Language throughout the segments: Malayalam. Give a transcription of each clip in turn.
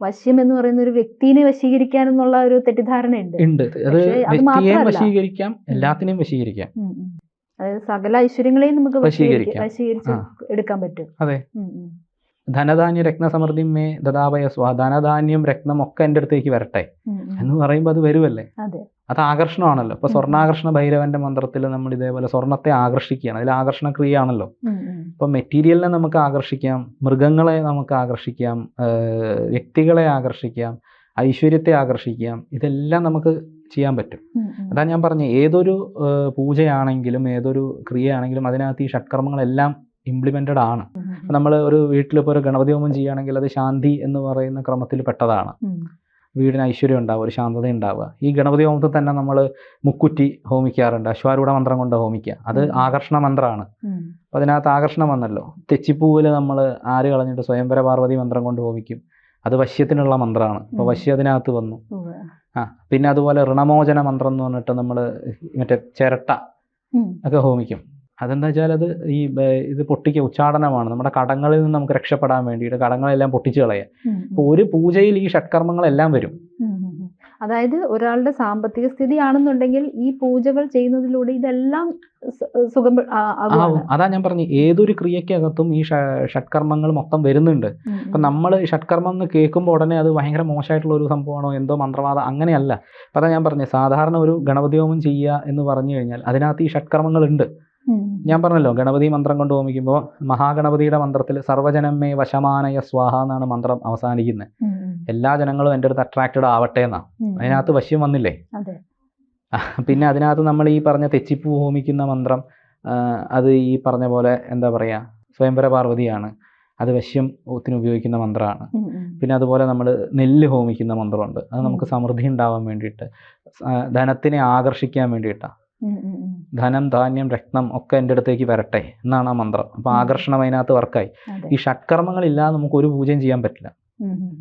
വശ്യം എന്ന് പറയുന്ന ഒരു വ്യക്തിനെ വശീകരിക്കാൻ എന്നുള്ള ഒരു തെറ്റിദ്ധാരണ ഉണ്ട് അത്. വശീകരിക്കാം എല്ലാത്തിനെയും വശീകരിക്കാം. അതായത് സകല ഐശ്വര്യങ്ങളെയും നമുക്ക് വശീകരിച്ച്. എടുക്കാൻ പറ്റും അതെ. ധനധാന്യ രത്നസമൃദ്ധി മേ ദദാപയ സ്വാ ധനധാന്യം രത്നം ഒക്കെ എന്റെ അടുത്തേക്ക് വരട്ടെ. എന്ന് പറയുമ്പോൾ അത് വരുമല്ലേ അതെ ആകർഷണമാണല്ലോ ഇപ്പൊ. സ്വർണാകർഷണ ഭൈരവന്റെ മന്ത്രത്തിൽ നമ്മൾ ഇതേപോലെ സ്വർണത്തെ ആകർഷിക്കുകയാണ് അതിൽ ആകർഷണ ക്രിയയാണല്ലോ ഉം, ഉം. ഇപ്പൊ മെറ്റീരിയലിനെ നമുക്ക് ആകർഷിക്കാം മൃഗങ്ങളെ നമുക്ക് ആകർഷിക്കാം വ്യക്തികളെ ആകർഷിക്കാം ഐശ്വര്യത്തെ ആകർഷിക്കാം ഇതെല്ലാം നമുക്ക് ചെയ്യാൻ പറ്റും. അതാ ഞാൻ പറഞ്ഞ ഏതൊരു പൂജയാണെങ്കിലും ഏതൊരു ക്രിയയാണെങ്കിലും അതിനകത്ത് ഈ ഷഡ്കർമ്മങ്ങളെല്ലാം ഇംപ്ലിമെന്റഡ് ആണ്. നമ്മൾ ഒരു വീട്ടിലിപ്പോൾ ഒരു ഗണപതി ഹോമം ചെയ്യുകയാണെങ്കിൽ അത് ശാന്തി എന്ന് പറയുന്ന ക്രമത്തിൽ പെട്ടതാണ്. വീടിന് ഐശ്വര്യം ഉണ്ടാവുക ഒരു ശാന്തത ഉണ്ടാവുക. ഈ ഗണപതി ഹോമത്തിൽ തന്നെ നമ്മൾ മുക്കുറ്റി ഹോമിക്കാറുണ്ട്. അശ്വാരൂഢ മന്ത്രം കൊണ്ട് ഹോമിക്കുക. അത് ആകർഷണ മന്ത്രമാണ്. അപ്പം അതിനകത്ത് ആകർഷണം വന്നല്ലോ. തെച്ചിപ്പൂവിൽ നമ്മൾ ആര് കളഞ്ഞിട്ട് സ്വയംവര പാർവതി മന്ത്രം കൊണ്ട് ഹോമിക്കും. അത് വശ്യത്തിനുള്ള മന്ത്രമാണ്. അപ്പോൾ വശ്യം അതിനകത്ത് വന്നു. ആ പിന്നെ അതുപോലെ ഋണമോചന മന്ത്രം എന്ന് പറഞ്ഞിട്ട് നമ്മൾ മറ്റേ ചിരട്ട ഒക്കെ ഹോമിക്കും. അതെന്താ വെച്ചാൽ അത് ഈ ഇത് പൊട്ടിക്കുക ഉച്ചാടനമാണ്. നമ്മുടെ കടങ്ങളിൽ നിന്ന് നമുക്ക് രക്ഷപ്പെടാൻ വേണ്ടിയിട്ട് കടങ്ങളെല്ലാം പൊട്ടിച്ചു കളയുക. അപ്പോൾ ഒരു പൂജയിൽ ഈ ഷട്കർമ്മങ്ങളെല്ലാം വരും. അതായത് ഒരാളുടെ സാമ്പത്തിക സ്ഥിതി ആണെന്നുണ്ടെങ്കിൽ ഈ പൂജകൾ ചെയ്യുന്നതിലൂടെ ഇതെല്ലാം സുഖം അതാ ഞാൻ പറഞ്ഞു ഏതൊരു ക്രിയക്കകത്തും ഈ ഷഡ്കർമ്മങ്ങൾ മൊത്തം വരുന്നുണ്ട്. അപ്പൊ നമ്മൾ ഷട്കർമ്മം എന്ന് കേൾക്കുമ്പോൾ ഉടനെ അത് ഭയങ്കര മോശമായിട്ടുള്ള ഒരു സംഭവമാണോ എന്തോ മന്ത്രവാദം അങ്ങനെയല്ല. അപ്പം അതാ ഞാൻ പറഞ്ഞു സാധാരണ ഒരു ഗണപതി ഹോമം ചെയ്യുക എന്ന് പറഞ്ഞു കഴിഞ്ഞാൽ അതിനകത്ത് ഈ ഷട്കർമ്മങ്ങളുണ്ട് ഉം. ഞാൻ പറഞ്ഞല്ലോ ഗണപതി മന്ത്രം കൊണ്ട് ഹോമിക്കുമ്പോൾ മഹാഗണപതിയുടെ മന്ത്രത്തിൽ സർവജനമേ വശമാനയ സ്വാഹ എന്നാണ് മന്ത്രം അവസാനിക്കുന്നത്. എല്ലാ ജനങ്ങളും എന്റെ അടുത്ത് അട്രാക്റ്റഡ് ആവട്ടെ എന്നാണ്. അതിനകത്ത് വശ്യം വന്നില്ലേ? പിന്നെ അതിനകത്ത് നമ്മൾ ഈ പറഞ്ഞ തെച്ചിപ്പൂ ഹോമിക്കുന്ന മന്ത്രം അത് ഈ പറഞ്ഞ പോലെ എന്താ പറയുക സ്വയംവര പാർവതിയാണ്. അത് വശ്യം വശ്യത്തിന് ഉപയോഗിക്കുന്ന മന്ത്രമാണ്. പിന്നെ അതുപോലെ നമ്മൾ നെല്ല് ഹോമിക്കുന്ന മന്ത്രമുണ്ട്. അത് നമുക്ക് സമൃദ്ധി ഉണ്ടാവാൻ വേണ്ടിയിട്ട് ധനത്തിനെ ആകർഷിക്കാൻ വേണ്ടിയിട്ടാണ്. ധനം ധാന്യം രത്നം ഒക്കെ എന്റെ അടുത്തേക്ക് വരട്ടെ എന്നാണ് ആ മന്ത്രം. അപ്പോൾ. ആകർഷണം അതിനകത്ത് വർക്കായി. ഈ ഷട്കർമ്മങ്ങളില്ലാതെ നമുക്ക് ഒരു പൂജയും ചെയ്യാൻ പറ്റില്ല.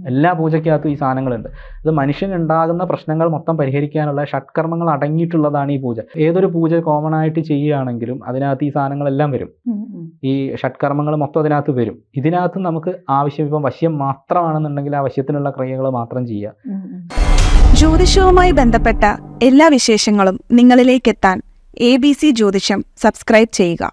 എല്ലാ പൂജയ്ക്കകത്തും ഈ സാധനങ്ങളുണ്ട്. ഇത് മനുഷ്യനുണ്ടാകുന്ന പ്രശ്നങ്ങൾ മൊത്തം പരിഹരിക്കാനുള്ള ഷട്കർമ്മങ്ങൾ അടങ്ങിയിട്ടുള്ളതാണ് ഈ പൂജ. ഏതൊരു പൂജ കോമൺ ആയിട്ട് ചെയ്യുകയാണെങ്കിലും അതിനകത്ത് ഈ സാധനങ്ങളെല്ലാം വരും. ഈ ഷട്കർമ്മങ്ങൾ മൊത്തം അതിനകത്ത് വരും. ഇതിനകത്ത് നമുക്ക് ആവശ്യം ഇപ്പം വശ്യം മാത്രമാണെന്നുണ്ടെങ്കിൽ ആ വശ്യത്തിനുള്ള ക്രിയകൾ മാത്രം ചെയ്യുക. ജ്യോതിഷവുമായി ബന്ധപ്പെട്ട എല്ലാ വിശേഷങ്ങളും നിങ്ങളിലേക്കെത്താൻ എ ബി സി ജ്യോതിഷം സബ്സ്ക്രൈബ് ചെയ്യുക.